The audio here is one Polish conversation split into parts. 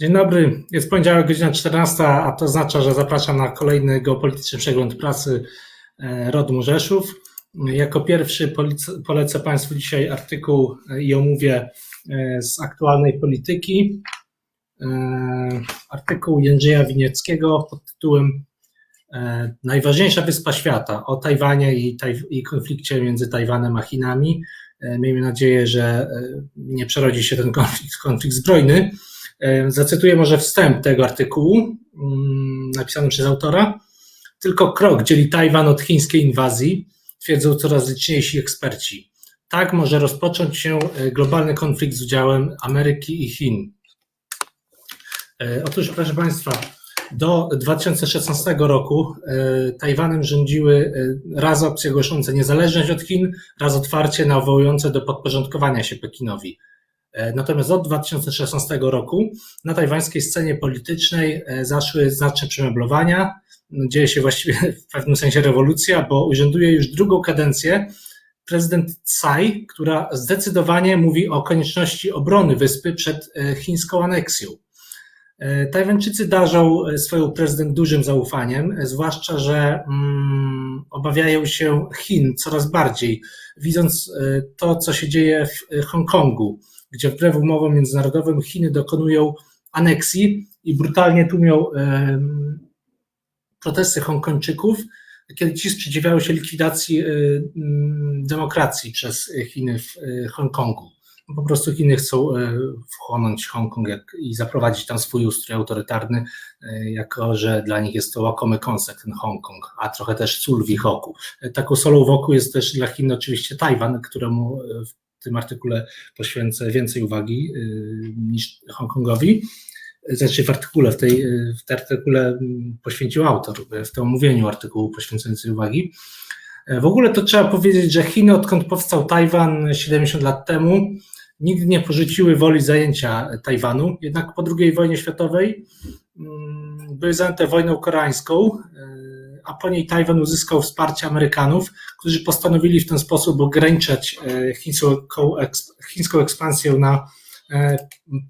Dzień dobry, jest poniedziałek, godzina 14, a to oznacza, że zapraszam na kolejny geopolityczny przegląd pracy e, Rodmu Rzeszów. Jako pierwszy polecę Państwu dzisiaj artykuł i omówię e, z aktualnej polityki. E, artykuł Jędrzeja Winieckiego pod tytułem Najważniejsza wyspa świata o Tajwanie i, i konflikcie między Tajwanem a Chinami. Miejmy nadzieję, że nie przerodzi się ten konflikt w konflikt zbrojny. Zacytuję może wstęp tego artykułu mm, napisany przez autora. Tylko krok dzieli Tajwan od chińskiej inwazji, twierdzą coraz liczniejsi eksperci. Tak może rozpocząć się e, globalny konflikt z udziałem Ameryki i Chin. E, otóż, proszę Państwa, do 2016 roku e, Tajwanem rządziły raz opcje głoszące niezależność od Chin, raz otwarcie nawołujące do podporządkowania się Pekinowi. E, natomiast od 2016 roku na tajwańskiej scenie politycznej e, zaszły znaczne przemeblowania. Dzieje się właściwie w pewnym sensie rewolucja, bo urzęduje już drugą kadencję prezydent Tsai, która zdecydowanie mówi o konieczności obrony wyspy przed e, chińską aneksją. Tajwańczycy darzą swoją prezydent dużym zaufaniem, zwłaszcza, że mm, obawiają się Chin coraz bardziej, widząc to, co się dzieje w Hongkongu gdzie wbrew umowom międzynarodowym Chiny dokonują aneksji i brutalnie tłumią protesty Hongkończyków, kiedy ci sprzeciwiają się likwidacji e, demokracji przez Chiny w e, Hongkongu. Po prostu Chiny chcą e, wchłonąć Hongkong i zaprowadzić tam swój ustrój autorytarny, jako że dla nich jest to łakomy kąsek ten Hongkong, a trochę też sól w ich oku. Taką solą wokół jest też dla Chin oczywiście Tajwan, któremu w tym artykule poświęcę więcej uwagi niż Hongkongowi. Znaczy w artykule, w, tej, w tym artykule poświęcił autor, w tym omówieniu artykułu poświęcającej uwagi. W ogóle to trzeba powiedzieć, że Chiny, odkąd powstał Tajwan 70 lat temu, nigdy nie porzuciły woli zajęcia Tajwanu. Jednak po II wojnie światowej mm, były zajęte wojną koreańską, a po niej Tajwan uzyskał wsparcie Amerykanów, którzy postanowili w ten sposób ograniczać e, chińską, chińską ekspansję na e,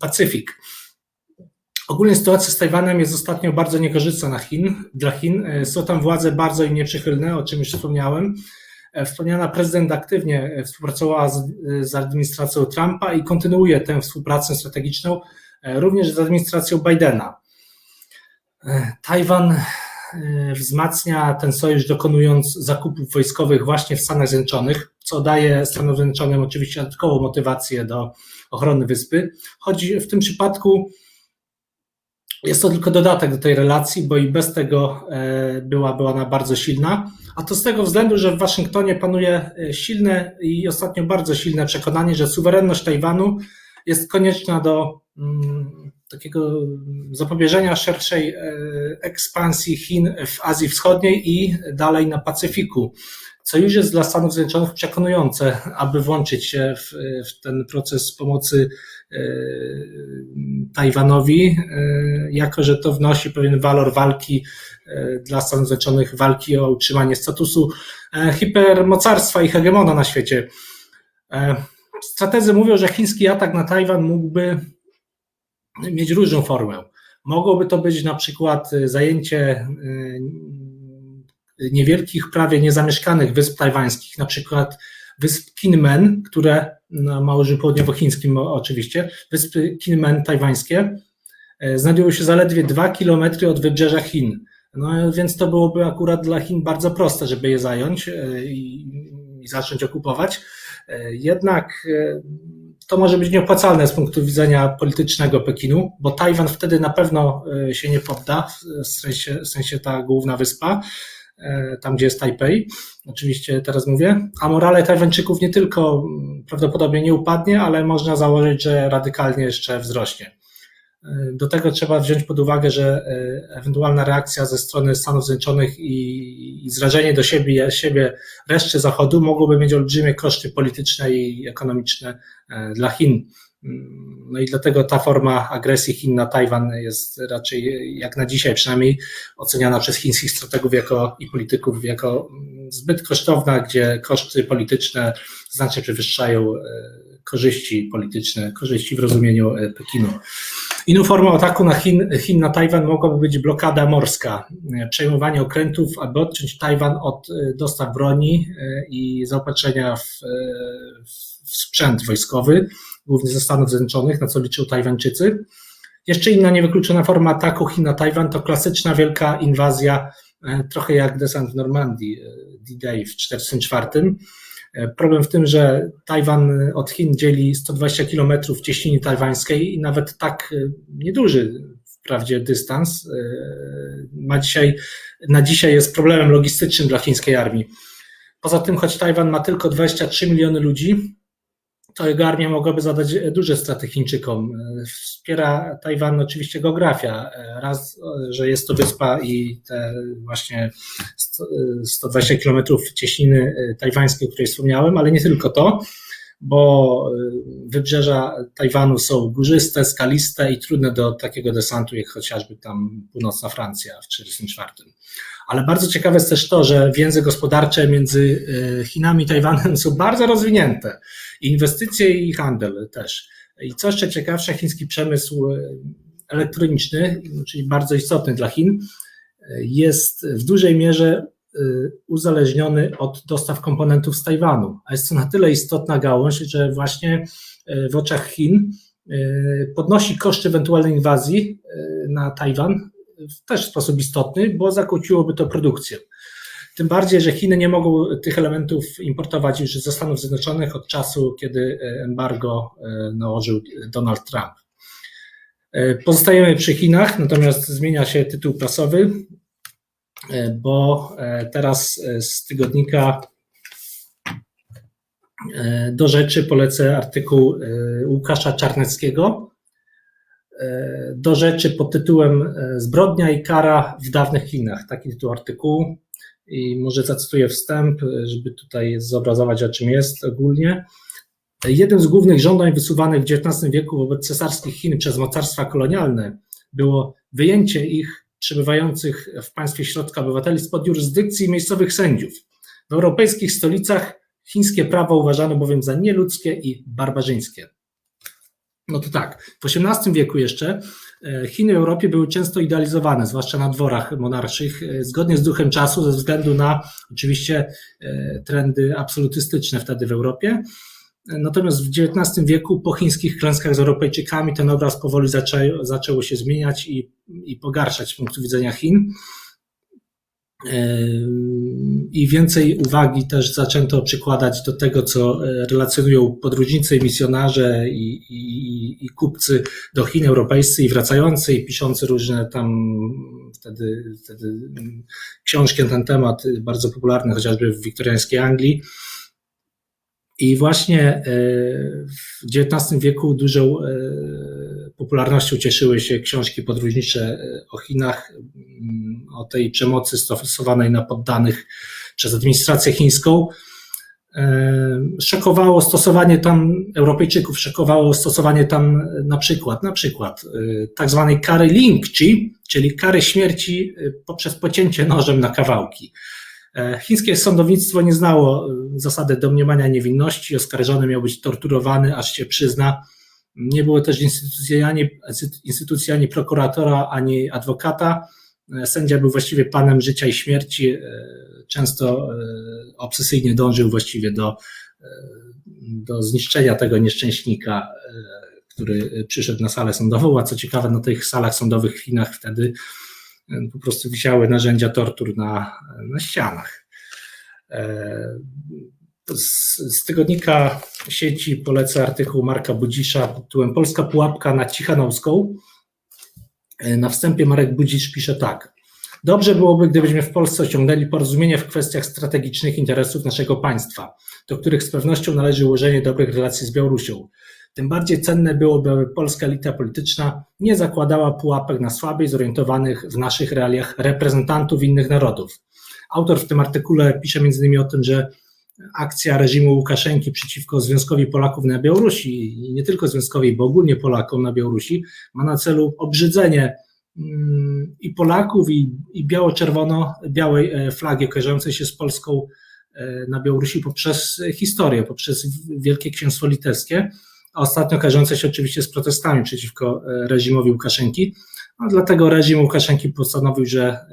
Pacyfik. Ogólnie sytuacja z Tajwanem jest ostatnio bardzo niekorzystna na Chin, dla Chin. E, są tam władze bardzo im nieprzychylne, o czym już wspomniałem. Wspomniana prezydent aktywnie współpracowała z, z administracją Trumpa i kontynuuje tę współpracę strategiczną również z administracją Bidena. Tajwan E, wzmacnia ten sojusz dokonując zakupów wojskowych właśnie w Stanach Zjednoczonych, co daje Stanom Zjednoczonym oczywiście dodatkową motywację do ochrony wyspy. Chodzi w tym przypadku, jest to tylko dodatek do tej relacji, bo i bez tego e, byłaby ona bardzo silna. A to z tego względu, że w Waszyngtonie panuje e, silne i ostatnio bardzo silne przekonanie, że suwerenność Tajwanu jest konieczna do mm, takiego zapobieżenia szerszej e, ekspansji Chin w Azji Wschodniej i dalej na Pacyfiku, co już jest dla Stanów Zjednoczonych przekonujące, aby włączyć się w, w ten proces pomocy Tajwanowi, e, jako że to wnosi pewien walor walki dla Stanów Zjednoczonych, walki o utrzymanie statusu hipermocarstwa i hegemona na świecie. Strategzy mówią, że chiński atak na Tajwan mógłby mieć różną formę. Mogłoby to być na przykład zajęcie niewielkich, prawie niezamieszkanych wysp tajwańskich, na przykład wysp Kinmen, które na Morzu Południowochińskim oczywiście, wyspy Kinmen tajwańskie, y, znajdują się zaledwie dwa kilometry od wybrzeża Chin. No więc to byłoby akurat dla Chin bardzo proste, żeby je zająć i, i zacząć okupować. Jednak to może być nieopłacalne z punktu widzenia politycznego Pekinu, bo Tajwan wtedy na pewno e, się nie podda, w sensie, w sensie ta główna wyspa, e, tam gdzie jest Tajpej, oczywiście teraz mówię, a morale Tajwańczyków nie tylko prawdopodobnie nie upadnie, ale można założyć, że radykalnie jeszcze wzrośnie. Do tego trzeba wziąć pod uwagę, że e, ewentualna reakcja ze strony Stanów Zjednoczonych i, zrażenie do siebie, siebie reszty Zachodu mogłoby mieć olbrzymie koszty polityczne i ekonomiczne e, dla Chin. Mm, no i dlatego ta forma agresji Chin na Tajwan jest raczej, jak na dzisiaj przynajmniej, oceniana przez chińskich strategów jako, i polityków jako mm, zbyt kosztowna, gdzie koszty polityczne znacznie przewyższają e, korzyści polityczne, korzyści w rozumieniu Pekinu. Inną formą ataku na Chin, Chin na Tajwan mogłaby być blokada morska, przejmowanie okrętów, aby odciąć Tajwan od dostaw broni i zaopatrzenia w, w sprzęt wojskowy, głównie ze Stanów Zjednoczonych, na co liczył Tajwańczycy. Jeszcze inna niewykluczona forma ataku Chin na Tajwan to klasyczna wielka inwazja, trochę jak desant w Normandii D-Day w 1944 Problem w tym, że Tajwan od Chin dzieli 120 km cieśniny tajwańskiej i nawet tak e, nieduży wprawdzie dystans e, ma dzisiaj, na dzisiaj jest problemem logistycznym dla chińskiej armii. Poza tym, choć Tajwan ma tylko 23 miliony ludzi, to jego armia mogłaby zadać duże straty Chińczykom. Wspiera Tajwan oczywiście geografia. Raz, że jest to wyspa i te właśnie 120 kilometrów cieśniny tajwańskiej, o której wspomniałem, ale nie tylko to, bo wybrzeża Tajwanu są górzyste, skaliste i trudne do takiego desantu, jak chociażby tam północna Francja w 1944. Ale bardzo ciekawe jest też to, że więzy gospodarcze między e, Chinami i Tajwanem są bardzo rozwinięte. Inwestycje i handel też. I co jeszcze ciekawsze, chiński przemysł e, elektroniczny, czyli bardzo istotny dla Chin, jest w dużej mierze uzależniony od dostaw komponentów z Tajwanu. A jest to na tyle istotna gałąź, że właśnie w oczach Chin podnosi koszty ewentualnej inwazji na Tajwan też w sposób istotny, bo zakłóciłoby to produkcję. Tym bardziej, że Chiny nie mogą tych elementów importować już ze Stanów Zjednoczonych od czasu, kiedy embargo nałożył Donald Trump. Pozostajemy przy Chinach, natomiast zmienia się tytuł prasowy, bo teraz z tygodnika do rzeczy polecę artykuł Łukasza Czarneckiego, do rzeczy pod tytułem e, Zbrodnia i kara w dawnych Chinach. Taki tytuł artykułu. I może zacytuję wstęp, żeby tutaj zobrazować, o czym jest ogólnie. Jednym z głównych żądań wysuwanych w XIX wieku wobec cesarskich Chin przez mocarstwa kolonialne było wyjęcie ich przebywających w państwie środka obywateli spod jurysdykcji miejscowych sędziów. W europejskich stolicach chińskie prawo uważano bowiem za nieludzkie i barbarzyńskie. No to tak, w XVIII wieku jeszcze e, Chiny w Europie były często idealizowane, zwłaszcza na dworach monarszych, e, zgodnie z duchem czasu, ze względu na oczywiście e, trendy absolutystyczne wtedy w Europie. Natomiast w XIX wieku, po chińskich klęskach z Europejczykami, ten obraz powoli zaczęło, zaczęło się zmieniać i, i pogarszać z punktu widzenia Chin i więcej uwagi też zaczęto przykładać do tego, co e, relacjonują podróżnicy i misjonarze i, i, i kupcy do Chin europejscy i wracający i piszący różne tam wtedy, wtedy mm, książki na ten temat, bardzo popularne chociażby w wiktoriańskiej Anglii. I właśnie e, w XIX wieku dużą e, popularnością cieszyły się książki podróżnicze o Chinach, mm, o tej przemocy stosowanej na poddanych przez administrację chińską. E, szokowało stosowanie tam Europejczyków, szokowało stosowanie tam na przykład, na przykład tak zwanej kary lingchi, czyli kary śmierci poprzez pocięcie nożem na kawałki. E, chińskie sądownictwo nie znało e, zasady domniemania niewinności, oskarżony miał być torturowany, aż się przyzna. Nie było też instytucji ani, instytucji ani prokuratora, ani adwokata. E, sędzia był właściwie panem życia i śmierci. Często obsesyjnie dążył właściwie do, do zniszczenia tego nieszczęśnika, który przyszedł na salę sądową. A co ciekawe, na tych salach sądowych w Chinach wtedy po prostu wisiały narzędzia tortur na, na ścianach. E, z, z tygodnika sieci polecę artykuł Marka Budzisza pod tytułem Polska pułapka na Cichanowską. E, na wstępie Marek Budzisz pisze tak. Dobrze byłoby, gdybyśmy w Polsce osiągnęli porozumienie w kwestiach strategicznych interesów naszego państwa, do których z pewnością należy ułożenie dobrych relacji z Białorusią. Tym bardziej cenne byłoby, aby polska elita polityczna nie zakładała pułapek na słabiej zorientowanych w naszych realiach reprezentantów innych narodów. Autor w tym artykule pisze m.in. o tym, że akcja reżimu Łukaszenki przeciwko Związkowi Polaków na Białorusi i nie tylko Związkowi, bo ogólnie Polakom na Białorusi ma na celu obrzydzenie mm, i Polaków, i, i biało-czerwono, białej e, flagi kojarzącej się z Polską e, na Białorusi poprzez historię, poprzez Wielkie Księstwo Litewskie a ostatnio kojarzące się oczywiście z protestami przeciwko e, reżimowi Łukaszenki. No, dlatego reżim Łukaszenki postanowił, że e,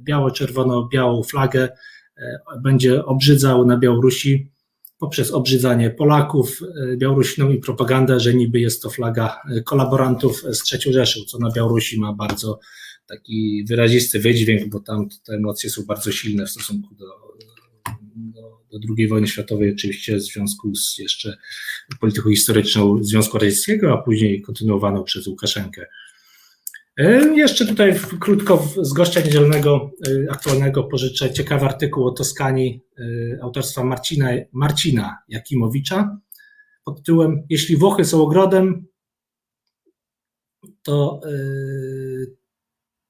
biało-czerwono-białą flagę e, będzie obrzydzał na Białorusi poprzez obrzydzanie Polaków, Białorusinom i propagandę, że niby jest to flaga kolaborantów z III Rzeszą, co na Białorusi ma bardzo taki wyrazisty wydźwięk, bo tam te emocje są bardzo silne w stosunku do, do, II wojny światowej, oczywiście w związku z jeszcze polityką historyczną Związku Radzieckiego, a później kontynuowaną przez Łukaszenkę. E, jeszcze tutaj krótko z gościa niedzielnego e, aktualnego pożyczę ciekawy artykuł o Toskanii e, autorstwa Marcina, Marcina Jakimowicza pod tytułem Jeśli Włochy są ogrodem, to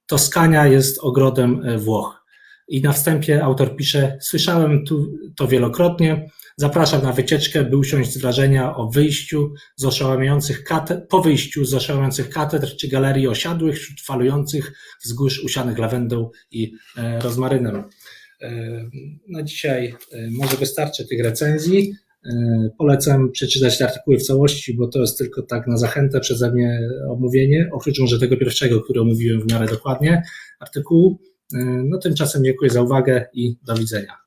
Toskania jest ogrodem Włoch. I na wstępie autor pisze: Słyszałem tu to wielokrotnie. Zapraszam na wycieczkę, by usiąść z wrażenia o wyjściu z oszałamiających katedr, po wyjściu z oszałamiających katedr czy galerii osiadłych wśród falujących wzgórz usianych lawendą i e, rozmarynem. E, na dzisiaj e, może wystarczy tych recenzji. Polecam przeczytać te artykuły w całości, bo to jest tylko tak na zachętę przeze mnie omówienie, oprócz może tego pierwszego, który omówiłem w miarę dokładnie artykułu. No tymczasem dziękuję za uwagę i do widzenia.